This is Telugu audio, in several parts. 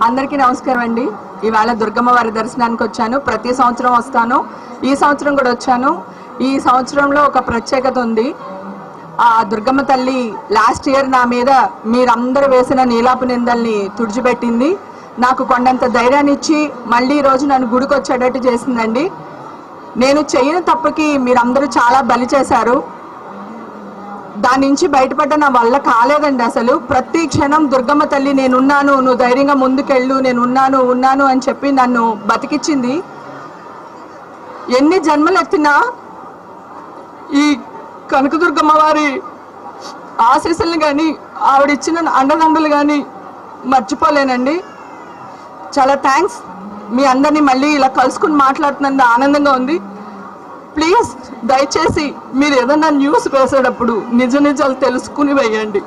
అందరికీ నమస్కారం అండి. ఇవాళ దుర్గమ్మ వారి దర్శనానికి వచ్చాను. ప్రతి సంవత్సరం వస్తాను. ఈ సంవత్సరం కూడా వచ్చాను. ఈ సంవత్సరంలో ఒక ప్రత్యేకత ఉంది. ఆ దుర్గమ్మ తల్లి లాస్ట్ ఇయర్ నా మీద మీరందరూ వేసిన నీలాపు నిందల్ని తుడిచిపెట్టింది. నాకు కొండంత ధైర్యాన్ని ఇచ్చి మళ్ళీ ఈరోజు రోజు నన్ను గుడికి వచ్చేటట్టు చేసిందండి. నేను చేయని తప్పుకి మీరందరూ చాలా బలి చేశారు. దాని నుంచి బయటపడ్డ నా వల్ల కాలేదండి అసలు. ప్రతి క్షణం దుర్గమ్మ తల్లి నేనున్నాను నువ్వు ధైర్యంగా ముందుకెళ్ళు నేను ఉన్నాను ఉన్నాను అని చెప్పి నన్ను బతికిచ్చింది. ఎన్ని జన్మలు ఎత్తినా ఈ కనకదుర్గమ్మ వారి ఆశీస్సులను కానీ ఆవిడిచ్చిన అండదండలు కానీ మర్చిపోలేనండి. చాలా థ్యాంక్స్. మీ అందరినీ మళ్ళీ ఇలా కలుసుకుని మాట్లాడుతున్నందుకు ఆనందంగా ఉంది. ప్లీజ్ దయచేసి మీరు ఏదైనా న్యూస్ వేసేటప్పుడు నిజ నిజాలు తెలుసుకుని వేయండి.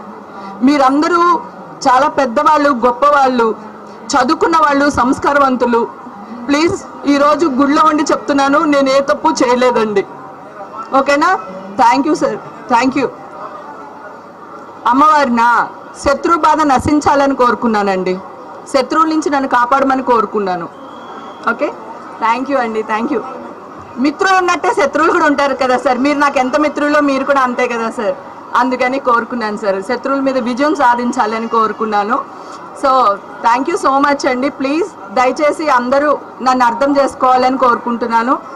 మీరందరూ చాలా పెద్దవాళ్ళు గొప్పవాళ్ళు చదువుకున్న వాళ్ళు సంస్కారవంతులు. ప్లీజ్ ఈరోజు గుళ్ళో ఉండి చెప్తున్నాను నేను ఏ తప్పు చేయలేదండి. ఓకేనా? Thank you sir. Thank you. అమ్మవారిన శత్రు బాధ నశించాలని కోరుకున్నానండి. శత్రువుల నుంచి నన్ను కాపాడమని కోరుకున్నాను. ఓకే? థ్యాంక్ యూ అండి. Thank you. మిత్రులు ఉన్నట్టే శత్రువులు కూడా ఉంటారు కదా సార్. మీరు నాకు ఎంత మిత్రులో మీరు కూడా అంతే కదా సార్. అందుకని కోరుకున్నాను సార్. శత్రువుల మీద విజయం సాధించాలని కోరుకున్నాను. So thank you so much అండి. ప్లీజ్ దయచేసి అందరూ నన్ను అర్థం చేసుకోవాలని కోరుకుంటున్నాను.